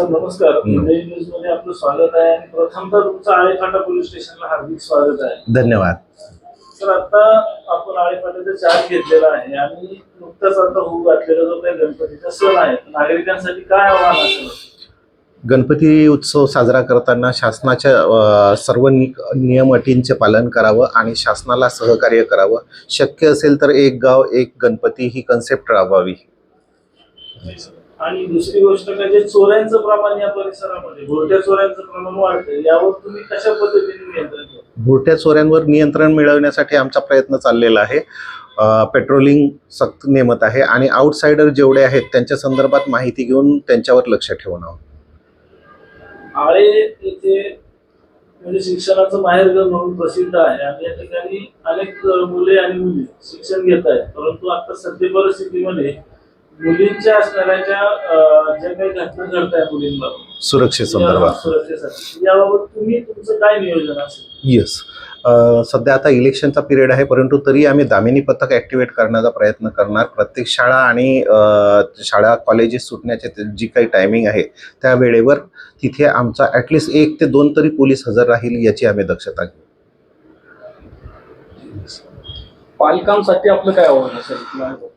Sir नमस्कार. मुंबई न्यूजमध्ये आपलं स्वागत आहे आणि प्रथमतः तुमचं आळेफाटा पोलीस स्टेशनला हार्दिक स्वागत आहे. धन्यवाद. सर आता आपण आळेफाट्याचा चार्ज घेतलेला आहे आणि नुकताच आता होऊ घातलेला जो काही गणपतीचा सण आहे. नागरिकांसाठी काय आव्हान असेल? गणपती उत्सव साजरा करताना शासनाच्या सर्व नि नियम अटींचे पालन करावं आणि शासनाला सहकार्य करावं. शक्य असेल तर एक गाव एक गणपती ही कन्सेप्ट राबवावी. आणि दुसरी गोष्ट म्हणजे चोऱ्यांचं प्रमाण या परिसरामध्ये भोरट्या चोऱ्यांचं प्रमाण वाढतंय. यावर तुम्ही कशा पद्धतीने नियंत्रण? भुरट्या चोऱ्यांवर नियंत्रण मिळवण्यासाठी आमचा प्रयत्न चाललेला आहे. पेट्रोलिंग सक्त नेमत आहे आणि आउटसाइडर जेवढे आहेत त्यांच्या संदर्भात माहिती घेऊन त्यांच्यावर लक्ष ठेवून आहोत. आळे येथे म्हणजे शिक्षणाचं माहेरघर म्हणून प्रसिद्ध आहे आणि या ठिकाणी अनेक मुले आणि मुली शिक्षण घेत आहेत. परंतु आता सध्या परिस्थितीमध्ये मुलींच्या असणाऱ्या ज्या काही घटना मुलींबाबत सुरक्षे संदर्भात. सुरक्षेसाठी याबाबत तुम्ही तुमचं काय नियोजन असेल? येस सध्या आता इलेक्शनचा पिरियड आहे परंतु तरी आम्ही दामिनी पथक ॲक्टिवेट करण्याचा प्रयत्न करणार. प्रत्येक शाळा आणि अ, शाळा कॉलेजेस सुटण्याचे ते जी काही टायमिंग आहे त्या वेळेवर तिथे आमचा ॲटलिस्ट एक ते दोन तरी पोलीस हजर राहील याची आम्ही दक्षता घेऊ. पालकांसाठी आपलं काय आव्हान असेल?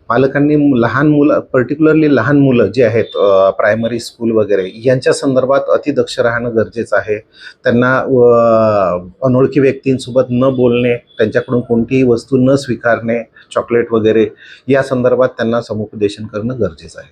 पालकांनी लहान मुलं पर्टिक्युलरली लहान मुलं जे आहेत प्रायमरी स्कूल वगैरे यांच्या संदर्भात अतिदक्ष राहणं गरजेचं आहे. त्यांना अनोळखी व्यक्तींसोबत न बोलणे त्यांच्याकडून कोणतीही वस्तू न स्वीकारणे चॉकलेट वगैरे या संदर्भात त्यांना समुपदेशन करणं गरजेचं आहे.